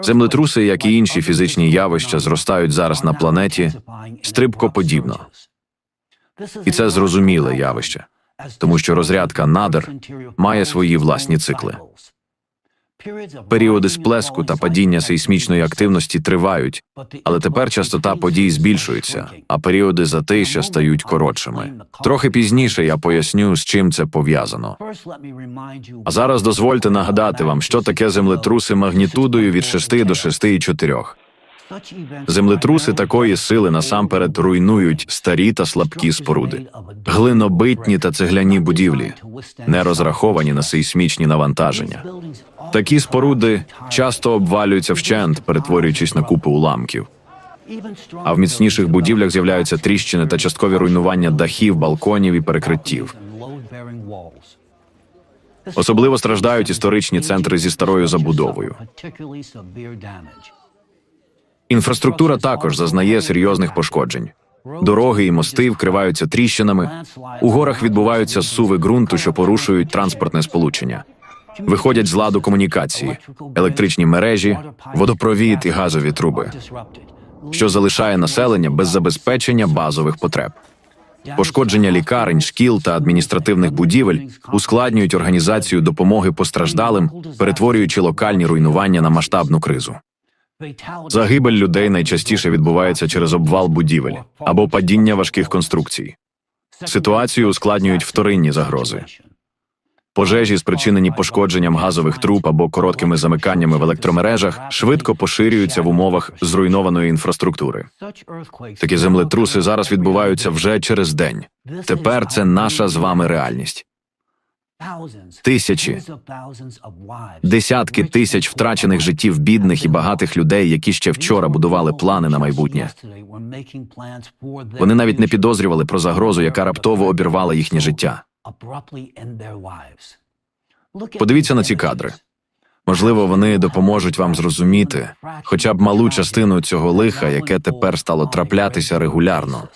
Землетруси, як і інші фізичні явища, зростають зараз на планеті стрибкоподібно. І це зрозуміле явище, тому що розрядка надр має свої власні цикли. Періоди сплеску та падіння сейсмічної активності тривають, але тепер частота подій збільшується, а періоди затища стають коротшими. Трохи пізніше я поясню, з чим це пов'язано. А зараз дозвольте нагадати вам, що таке землетруси магнітудою від 6 до 6,4. Землетруси такої сили насамперед руйнують старі та слабкі споруди, глинобитні та цегляні будівлі, не розраховані на сейсмічні навантаження. Такі споруди часто обвалюються вщент, перетворюючись на купи уламків. А в міцніших будівлях з'являються тріщини та часткові руйнування дахів, балконів і перекриттів. Особливо страждають історичні центри зі старою забудовою. Інфраструктура також зазнає серйозних пошкоджень. Дороги і мости вкриваються тріщинами. У горах відбуваються зсуви ґрунту, що порушують транспортне сполучення. Виходять з ладу комунікації, електричні мережі, водопровід і газові труби, що залишає населення без забезпечення базових потреб. Пошкодження лікарень, шкіл та адміністративних будівель ускладнюють організацію допомоги постраждалим, перетворюючи локальні руйнування на масштабну кризу. Загибель людей найчастіше відбувається через обвал будівель або падіння важких конструкцій. Ситуацію ускладнюють вторинні загрози. Пожежі, спричинені пошкодженням газових труб або короткими замиканнями в електромережах, швидко поширюються в умовах зруйнованої інфраструктури. Такі землетруси зараз відбуваються вже через день. Тепер це наша з вами реальність. Тисячі, десятки тисяч втрачених життів бідних і багатих людей, які ще вчора будували плани на майбутнє. Вони навіть не підозрювали про загрозу, яка раптово обірвала їхнє життя. Подивіться на ці кадри. Можливо, вони допоможуть вам зрозуміти хоча б малу частину цього лиха, яке тепер стало траплятися регулярно.